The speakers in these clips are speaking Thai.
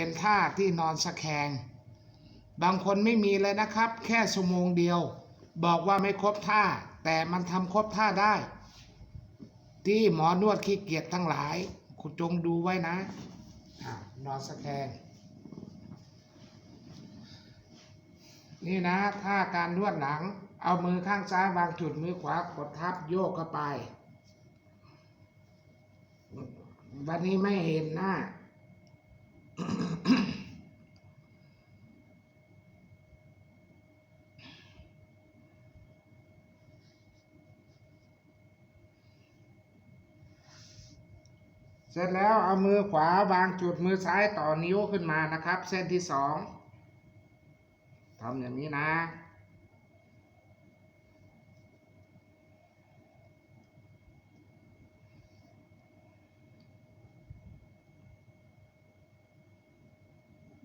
เป็นท่าที่นอนสะแคง บางคนไม่มีเลยนะครับ แค่ชั่วโมงเดียว บอกว่าไม่ครบท่า แต่มันทำครบท่าได้ ที่หมอนวดขี้เกียจทั้งหลาย คุณจงดูไว้นะนอนสะแคง นี่นะท่าการนวดหลัง เอามือข้างซ้ายวางจุดมือขวากดทับโยกเข้าไป วันนี้ไม่เห็นหน้า เสร็จแล้วเอามือขวาวางจุดมือซ้ายต่อนิ้วขึ้นมานะครับ เส้นที่สองทำอย่างนี้นะ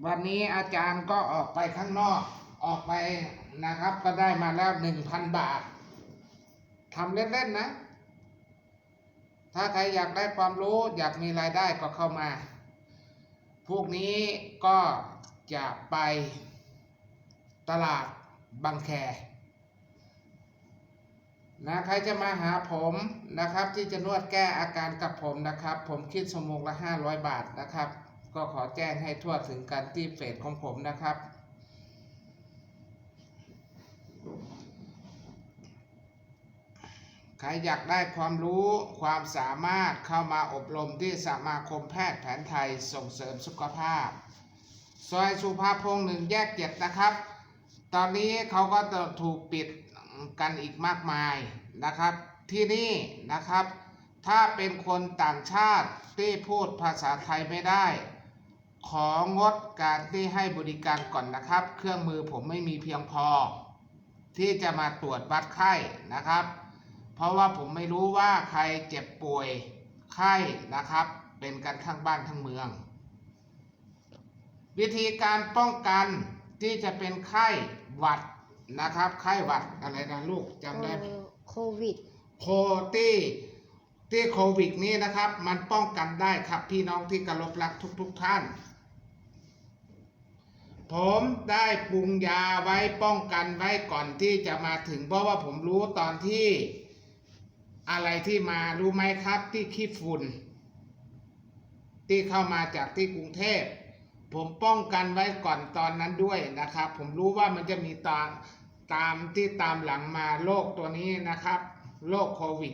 วันนี้อาจารย์ก็ออกไปข้างนอกออกไปนะครับ ก็ได้มาแล้วหนึ่งพันบาททำเล่นๆนะ ถ้าใครอยากได้ความรู้อยากมีรายได้ก็เข้ามา พวกนี้ก็จะไปตลาดบางแคนะใครจะมาหาผมนะครับ ที่จะนวดแก้อาการกับผมนะครับ ผมคิดชั่วโมงละ500บาทนะครับ ก็ขอแจ้งให้ทั่วถึงกันที่เฟซของผมนะครับ ใครอยากได้ความรู้ความสามารถเข้ามาอบรมที่สมาคมแพทย์แผนไทยส่งเสริมสุขภาพ ซอยสุภาพงศ์หนึ่งแยกเจ็ดนะครับ ตอนนี้เขาก็ถูกปิดกันอีกมากมายนะครับที่นี่นะครับ ถ้าเป็นคนต่างชาติที่พูดภาษาไทยไม่ได้ ของดการที่ให้บริการก่อนนะครับ เครื่องมือผมไม่มีเพียงพอ ที่จะมาตรวจวัดไข้นะครับ เพราะว่าผมไม่รู้ว่าใครเจ็บป่วยไข้นะครับ เป็นกันทั้งบ้านทั้งเมือง วิธีการป้องกันที่จะเป็นไข้หวัดนะครับ ไข้หวัดอะไรนะลูกจำได้ไหมโควิดโคที่ที่โควิดนี้นะครับ มันป้องกันได้ครับพี่น้องที่กรพรักทุกๆทท่าน ผมได้ปรุงยาไว้ป้องกันไว้ก่อนที่จะมาถึง เพราะว่าผมรู้ตอนที่อะไรที่มารู้ไหมครับที่ขี้ฝุ่น ที่เข้ามาจากที่กรุงเทพ ผมป้องกันไว้ก่อนตอนนั้นด้วยนะครับ ผมรู้ว่ามันจะมีตามตามที่ตามหลังมาโรคตัวนี้นะครับโรคโควิด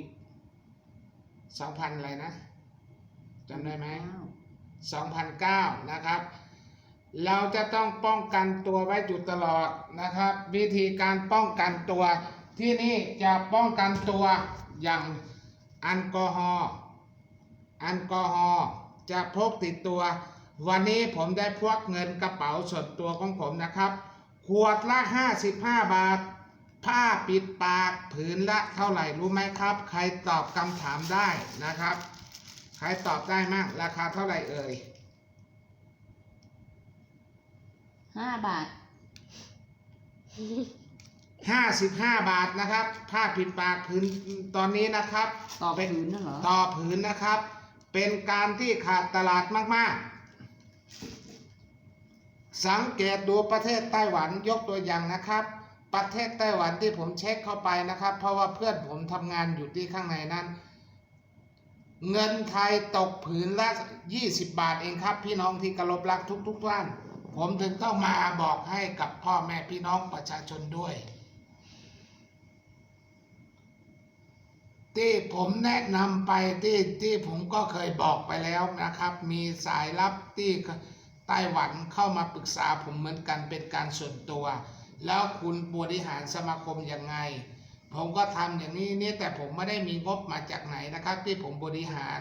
2000 อะไรนะจำได้ไหม2009 นะครับ เราจะต้องป้องกันตัวไว้อยู่ตลอดนะครับ วิธีการป้องกันตัว ที่นี่จะป้องกันตัวอย่างแอลกอฮอล์แอลกอฮอล์จะพกติดตัว วันนี้ผมได้พวกเงินกระเป๋าส่วนตัวของผมนะครับ ขวดละ 55 บาท ผ้าปิดปากผืนละเท่าไหร่รู้ไหมครับ ใครตอบคำถามได้นะครับ ใครตอบได้มั่งราคาเท่าไหร่เอ่ย ห้าบาท55บาทนะครับ ผ้าปิดปากผืนตอนนี้นะครับต่อไปหืนน่ะเหรอ ต่อผืนนะครับ เป็นการที่ขาดตลาดมาก ๆ สังเกตดูประเทศไต้หวันยกตัวอย่างนะครับ ประเทศไต้หวันที่ผมเช็คเข้าไปนะครับ เพราะว่าเพื่อนผมทำงานอยู่ที่ข้างในนั้น เงินไทยตกผืนละ 20 บาทเองครับ พี่น้องที่กรพรักทุกๆท่าน ผมถึงต้องมาบอกให้กับพ่อแม่พี่น้องประชาชนด้วย ที่ผมแนะนำไปที่ที่ผมก็เคยบอกไปแล้วนะครับ มีสายลับที่ไต้หวันเข้ามาปรึกษาผมเหมือนกันเป็นการส่วนตัว แล้วคุณบริหารสมาคมยังไง ผมก็ทำอย่างนี้นี่แต่ผมไม่ได้มีงบมาจากไหนนะครับ ที่ผมบริหาร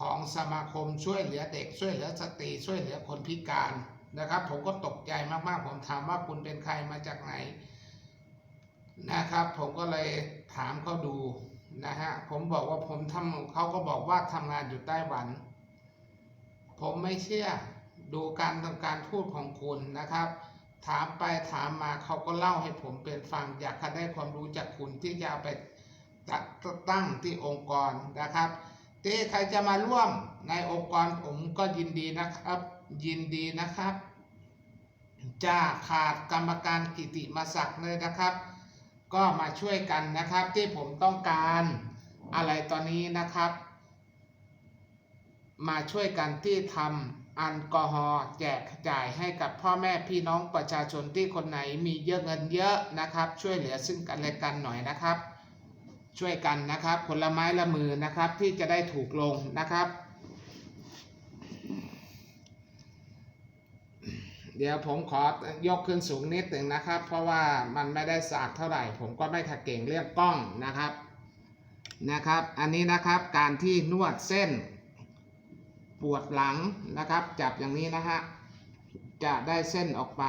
ของสมาคมช่วยเหลือเด็กช่วยเหลือสตรีช่วยเหลือคนพิการ นะครับ ผมก็ตกใจมากๆ ผมถามว่าคุณเป็นใครมาจากไหนนะครับ ผมก็เลยถามเขาดูนะฮะผมบอกว่าผมทำเขาก็บอกว่าทำงานอยู่ไต้หวัน ผมไม่เชื่อดูการทำการพูดของคุณนะครับ ถามไปถามมาเขาก็เล่าให้ผมเป็นฟัง อยากจะได้ความรู้จากคุณที่จะเอาไปตัดตั้งที่องค์กรนะครับ ที่ใครจะมาร่วมในองค์กรผมก็ยินดีนะครับ ยินดีนะครับ จะขาดกรรมการกิติมาศักดิ์เลยนะครับ ก็มาช่วยกันนะครับที่ผมต้องการอะไรตอนนี้นะครับ มาช่วยกันที่ทำแอลกอฮอล์แจกจ่ายให้กับพ่อแม่พี่น้องประชาชนที่คนไหนมีเยอะเงินเยอะนะครับ ช่วยเหลือซึ่งกันและกันหน่อยนะครับ ช่วยกันนะครับ ผลไม้ละมือนะครับที่จะได้ถูกลงนะครับ เดี๋ยวผมขอยกขึ้นสูงนิดหนึ่งนะครับ เพราะว่ามันไม่ได้สาดเท่าไหร่ ผมก็ไม่ขัดเก่งเรื่องกล้องนะครับนะครับ อันนี้นะครับการที่นวดเส้น ปวดหลังนะครับ จับอย่างนี้นะฮะจะได้เส้นออกไป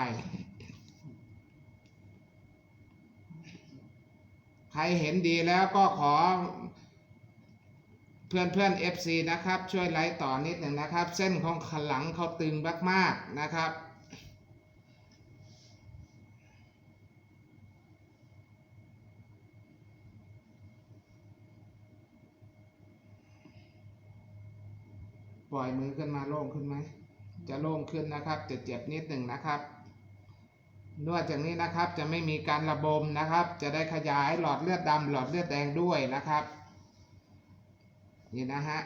ใครเห็นดีแล้วก็ขอเพื่อนเพื่อน FC นะครับ ช่วยไลค์ต่อนิดหนึ่งนะครับ เส้นของขลังเขาตึงมากๆนะครับปล่อยมือขึ้นมาโล่งขึ้นไหม จะโล่งขึ้นนะครับจะเจ็บนิดหนึ่งนะครับ นวดจากนี้นะครับจะไม่มีการระบมนะครับ จะได้ขยายหลอดเลือดดำหลอดเลือดแดงด้วยนะครับนี่นะฮะ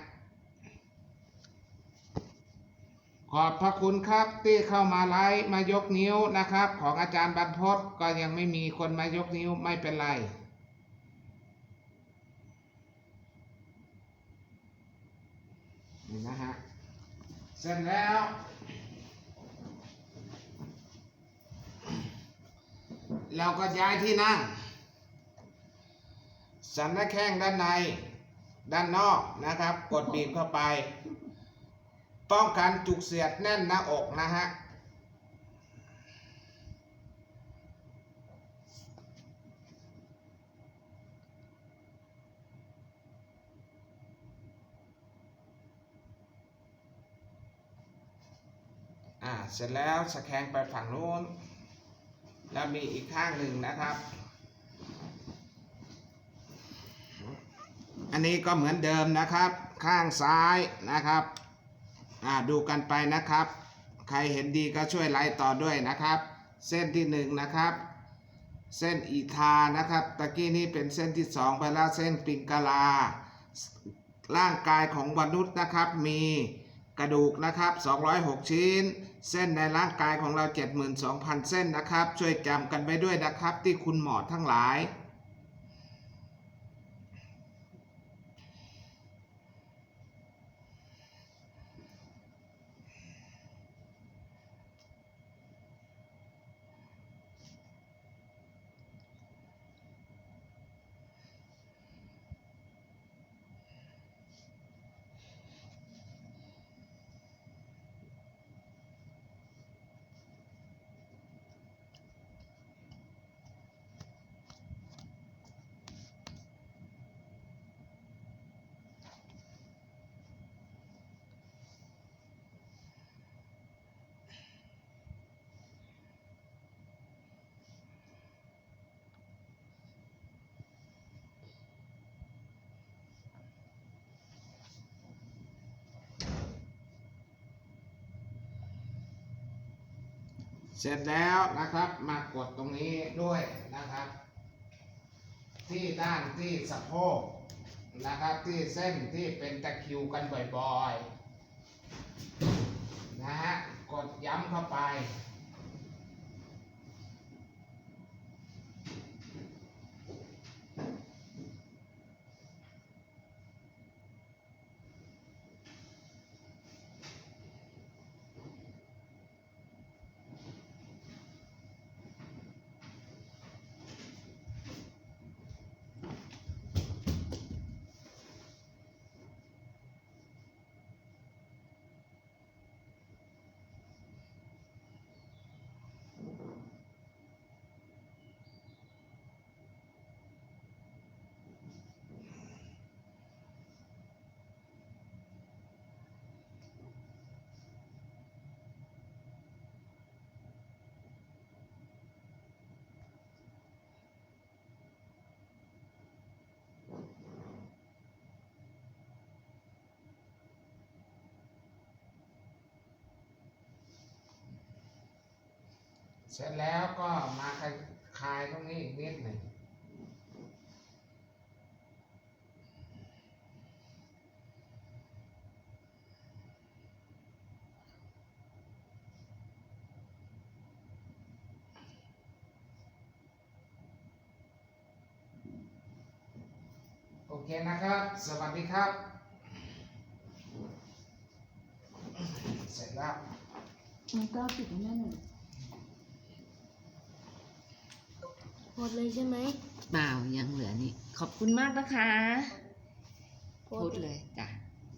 ขอบพระคุณครับที่เข้ามาไลฟ์มายกนิ้วนะครับ ของอาจารย์บรรพศก็ยังไม่มีคนมายกนิ้วไม่เป็นไรนี่นะฮะเสร็จแล้ว เราก็ย้ายที่นั่ง สันหน้าแข้งด้านใน ด้านนอกนะครับ กดบีบเข้าไป ป้องกันจุกเสียดแน่นหน้าอกนะฮะอ่าเสร็จแล้วสแกนไปฝั่งนู้น แล้วมีอีกข้างหนึ่งนะครับ อันนี้ก็เหมือนเดิมนะครับ ข้างซ้ายนะครับดูกันไปนะครับ ใครเห็นดีก็ช่วยไลค์ต่อด้วยนะครับ เส้นที่หนึ่งนะครับ เส้นอีทานะครับ ตะกี้นี้เป็นเส้นที่สองไปแล้วเส้นปิงกลา ร่างกายของมนุษย์นะครับ มีกระดูกนะครับ 206 ชิ้น เส้นในร่างกายของเรา 72,000 เส้นนะครับ ช่วยจำกันไปด้วยนะครับที่คุณหมอทั้งหลาย เสร็จแล้วนะครับมากดตรงนี้ด้วยนะครับ ที่ด้านที่สะโพกนะครับที่เส้นที่เป็นตะคิวกันบ่อยๆนะฮะกดย้ำเข้าไป เสร็จแล้วก็มาคลายตรงนี้อีกนิดหนึ่งโอเคนะครับ สวัสดีครับ เสร็จแล้วมันก็ปิดไว้นั่นน่ะ หมดเลยใช่ไหมเปล่ายังเหลือนี่ ขอบคุณมากนะคะโพพูสดเลยจ้ะ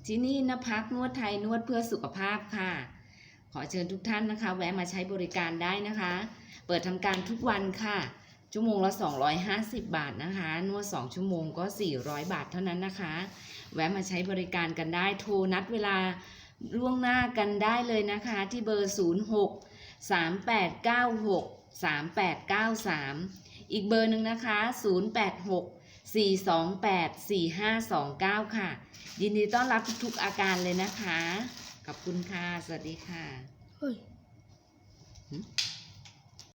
ที่นี่นพักนวดไทยนวดเพื่อสุขภาพค่ะ ขอเชิญทุกท่านนะคะ แวะมาใช้บริการได้นะคะ เปิดทำการทุกวันค่ะ ชั่วโมงละ 250 บาทนะคะ นวด 2 ชั่วโมงก็ 400 บาทเท่านั้นนะคะ แวะมาใช้บริการกันได้ โทรนัดเวลาล่วงหน้ากันได้เลยนะคะ ที่เบอร์ 06 3896 3893 อีกเบอร์หนึ่งนะคะ 086 428 4529 ค่ะ ยินดีต้อนรับทุกๆอาการเลยนะคะ ขอบคุณค่ะ สวัสดีค่ะ เฮ้ยหึ